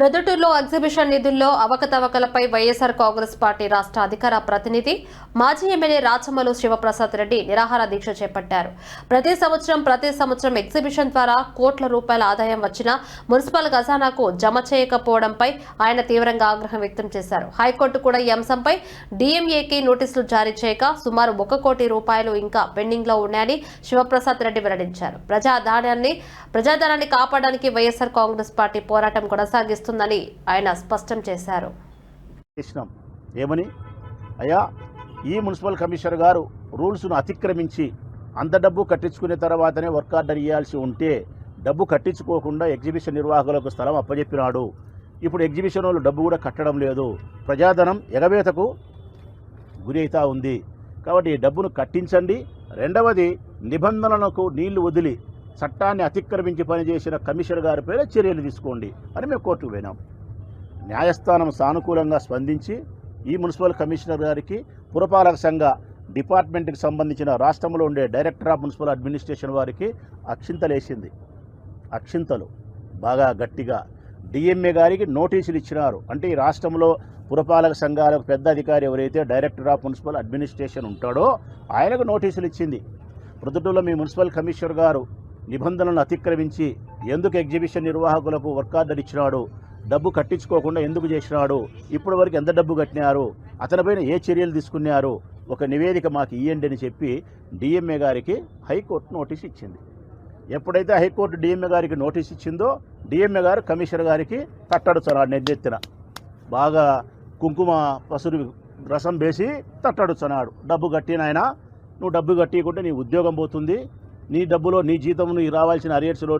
ప్రొద్దుటూరులో ఎగ్జిబిషన్ నిధుల్లో అవకతవకలపై వైఎస్ఆర్ కాంగ్రెస్ పార్టీ రాష్ట్ర అధికార ప్రతినిధి మాజీ ఎమ్మెల్యే రాచమల్లు శివప్రసాద్ రెడ్డి నిరాహార దీక్ష చేపట్టారు. ప్రతి సంవత్సరం ప్రతి సంవత్సరం ఎగ్జిబిషన్ ద్వారా కోట్ల రూపాయల ఆదాయం వచ్చినా మున్సిపల్ ఖజానాకు జమ చేయకపోవడంపై ఆయన తీవ్రంగా ఆగ్రహం వ్యక్తం చేశారు. హైకోర్టు కూడా ఈ అంశంపై డీఎంఏకి నోటీసులు జారీ చేయక సుమారు ఒక కోటి రూపాయలు ఇంకా పెండింగ్లో ఉన్నాయని శివప్రసాద్ రెడ్డి వెల్లడించారు. ప్రజాధాన్యాన్ని ప్రజాధనాన్ని కాపాడడానికి వైఎస్ఆర్ కాంగ్రెస్ పార్టీ పోరాటం కొనసాగిస్తుందని ఆయన స్పష్టం చేశారు. ఏమని? అయ్యా ఈ మున్సిపల్ కమిషనర్ గారు రూల్స్ను అతిక్రమించి అంత డబ్బు కట్టించుకునే తర్వాతనే వర్క్ ఆర్డర్ ఇవ్వాల్సి ఉంటే డబ్బు కట్టించుకోకుండా ఎగ్జిబిషన్ నిర్వాహకులకు స్థలం అప్పజెప్పినాడు. ఇప్పుడు ఎగ్జిబిషన్ వాళ్ళు డబ్బు కూడా కట్టడం లేదు. ప్రజాధనం ఎగవేతకు గురి అవుతా ఉంది. కాబట్టి ఈ డబ్బును కట్టించండి. రెండవది నిబంధనలకు నీళ్ళు వదిలి చట్టాన్ని అతిక్రమించి పనిచేసిన కమిషనర్ గారి పేరే చర్యలు తీసుకోండి అని మేము కోర్టుకు పోయినాం. న్యాయస్థానం సానుకూలంగా స్పందించి ఈ మున్సిపల్ కమిషనర్ గారికి పురపాలక సంఘ డిపార్ట్మెంట్కి సంబంధించిన రాష్ట్రంలో ఉండే డైరెక్టర్ ఆఫ్ మున్సిపల్ అడ్మినిస్ట్రేషన్ వారికి అక్షింతలేసింది. అక్షింతలు. బాగా గట్టిగా డిఎంఏ గారికి నోటీసులు ఇచ్చినారు. అంటే ఈ రాష్ట్రంలో పురపాలక సంఘాలకు పెద్ద అధికారి ఎవరైతే డైరెక్టర్ ఆఫ్ మున్సిపల్ అడ్మినిస్ట్రేషన్ ఉంటాడో ఆయనకు నోటీసులు ఇచ్చింది. ప్రొద్దుటూరులో మీ మున్సిపల్ కమిషనర్ గారు నిబంధనలను అతిక్రమించి ఎందుకు ఎగ్జిబిషన్ నిర్వాహకులకు వర్క్ ఆర్డర్ ఇచ్చినాడు? డబ్బు కట్టించుకోకుండా ఎందుకు చేసినాడు? ఇప్పటి వరకు ఎంత డబ్బు కట్టినారు? అతనిపైన ఏ చర్యలు తీసుకున్నారు? ఒక నివేదిక మాకు ఇవ్వండి అని చెప్పి డిఎంఏ గారికి హైకోర్టు నోటీస్ ఇచ్చింది. ఎప్పుడైతే హైకోర్టు డిఎంఏ గారికి నోటీస్ ఇచ్చిందో డిఎంఏ గారు కమిషనర్ గారికి తట్టడుచున్నాడు నెద్దెత్తిన బాగా కుంకుమ పసురు రసం వేసి తట్టడుచున్నాడు డబ్బు కట్టినాయన? నువ్వు డబ్బు కట్టియకుంటే నీ ఉద్యోగం పోతుంది. నీ డబ్బులో నీ జీతం రావాల్సిన అరియర్స్లో